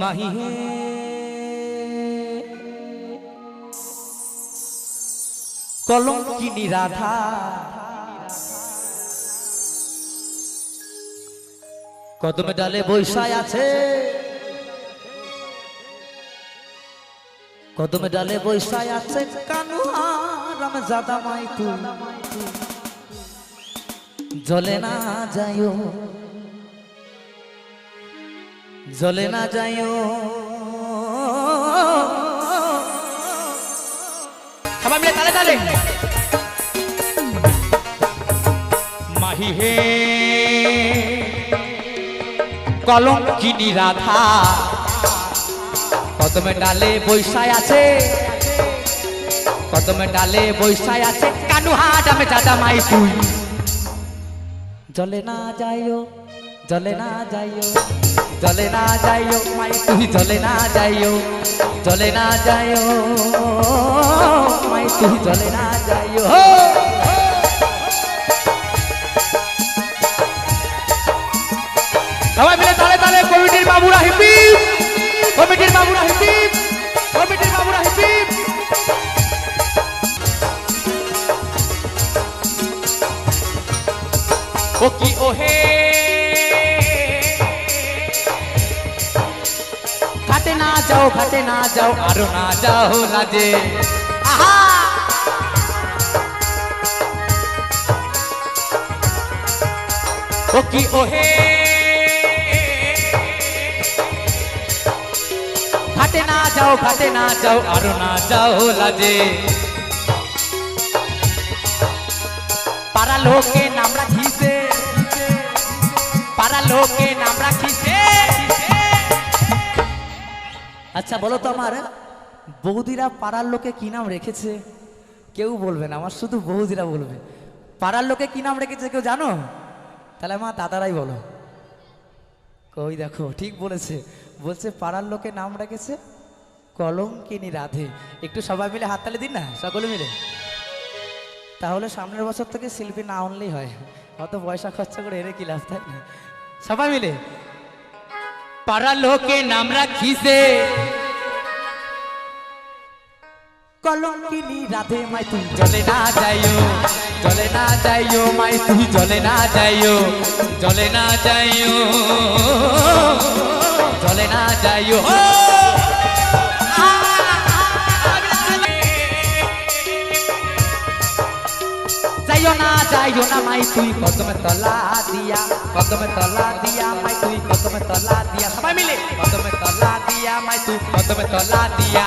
মাহি হে। কলঙ্কিনী রাধা। কদমে ডালে বৈশায় আছে। কদমে ডালে বৈশায় আছে কানু রাম জাদা মাই তুই জলে না যাইও। জলে না যাইও। সবাই মিলে তালে তালে। মাহি হে কলঙ্কিনী রাধা কদমে ডালে বৈশায় আছে। কদমে ডালে বৈশায় আছে কানু হাট আমি দাদা মাই তুই। জলে না যাইও জলে না যাইও। জলে না যাইও মাই তুই জলে না যাইও জলে না যাইও মাই তুই জলে না যাইও! সবাই মিলে তালে তালে কমিটির বাবুরা হিপি কমিটির বাবুরা হিপি কমিটির বাবুরা হিপি ও কি ওহে? ঘাটে না যাও ঘাটে না যাও, আরও না যাও লাজে আহা! কি ওহে? ঘাটে না যাও ঘাটে না যাও, আরও না যাও লাজে পাড়া লোকে নাম রাখিছে পাড়া লোকে নাম রাখিছে আচ্ছা বলো তো আমার, বৌদিরা পাড়ার লোকে কি নাম রেখেছে? কেউ বলবে না, আমার শুধু বৌদিরা বলবে। পাড়ার লোকে কি নাম রেখেছে কেউ জানো? তাহলে আমার দাদারাই বলো। কই দেখো, ঠিক বলেছে। বলছে, পাড়ার লোকে নাম রেখেছে কলঙ্কিনী রাধে। একটু সবাই মিলে হাততালি দিন না, সকলে মিলে? তাহলে সামনের বছর থেকে শিল্পী না আনলেই হয়। অত পয়সা খরচা করে এনে কি লাভ, তাই না? সবাই মিলে? পাড়ার লোকে নাম রাখিছে কলঙ্কিনী, রাধে মাই, তুই জলে না যাইও, জলে না যাইও মাই, তুই জলে না যাইও, জলে না যাইও, জলে না যাইও যাইও না যাইও না মাই, তুই কদমে তলা দিয়া কদমে তলা দিয়া মাই, তুই কদমে তলা দিয়া, সবাই মিলে কদমে তলা দিয়া মাই, তুই কদমে তলা দিয়া।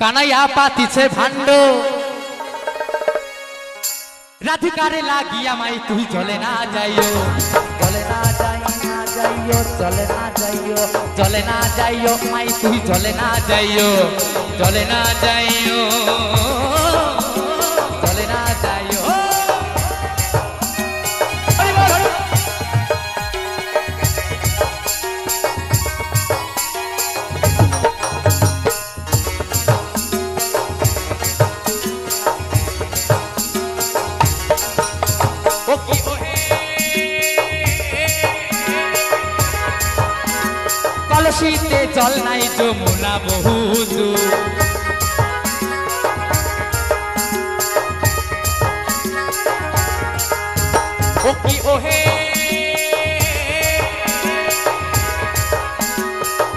কানাইয়া পাতিছে ভাণ্ড। রাধিকারে লাগিয়া মাই, তুই চলে না যাইও। চলে না যাই, না যাইও, চলে না যাইও, চলে না যাইও মাই, তুই চলে না যাইও, চলে না যাইও। কলসিতে জল নাই যমুনা বহু ওকি ওহে?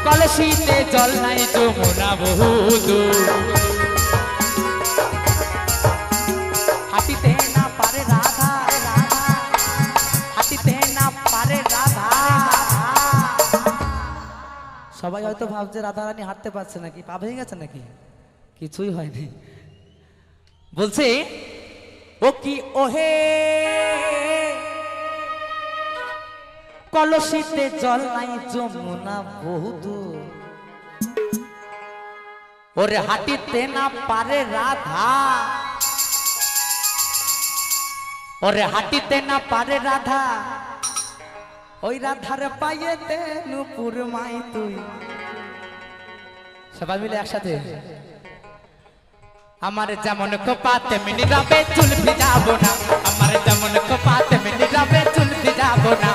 কলসিতে জল নাই যমুনা বহু দূর। সবাই হয়তো ভাবছে রাধা রানী হাঁটতে পারছে নাকি পা ভেঙে গেছে নাকি? কিছুই হয়নি। বলছে ও কি ওহে? কলসিতে জল নাই যমুনা বহুদু ওরে হাঁটিতে না পারে রাধা। ওরে হাঁটিতে না পারে রাধা। ওই রাধার পাইয়েতে নুপুর মাই তুই। সবাই মিলে একসাথে। আমার যেমন কপাতে মিনি রাবে, চুল ভিজাবো না। আমার যেমন কপাতে মিনি রাবে, চুল ভিজাবো না।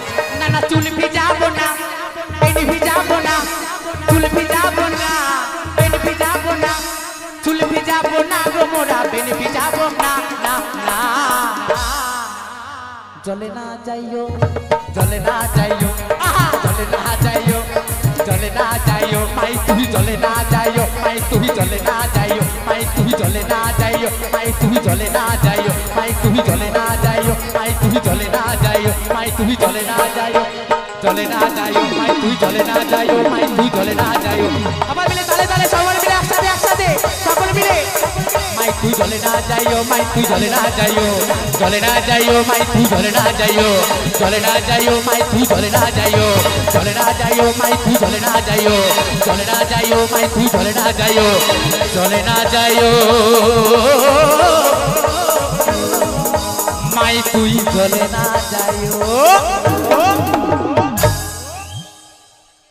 জলে না যাইও জলে না যাইও জলে না যাইও জলে না যাইও মাই তুমি জলে না যাইও মাই তুমি জলে না যাইও মাই তুমি জলে না যাইও মাই তুমি জলে না যাইও মাই তুমি জলে না যাইও মাই তুমি জলে না যাইও মাই তুমি জলে না যাইও জলে না যাইও মাই তুই জলে না যাইও মাই তুই জলে না যাইও মাই তুই জলে না যাইও মাই তুই জলে না যাইও জলে না যাইও মাই তুই জলে না যাইও জলে না যাইও মাই তুই জলে না যাইও জলে না যাইও মাই তুই জলে না যাইও জলে না যাইও মাই তুই জলে না যাইও জলে না যাইও মাই তুই জলে না যাইও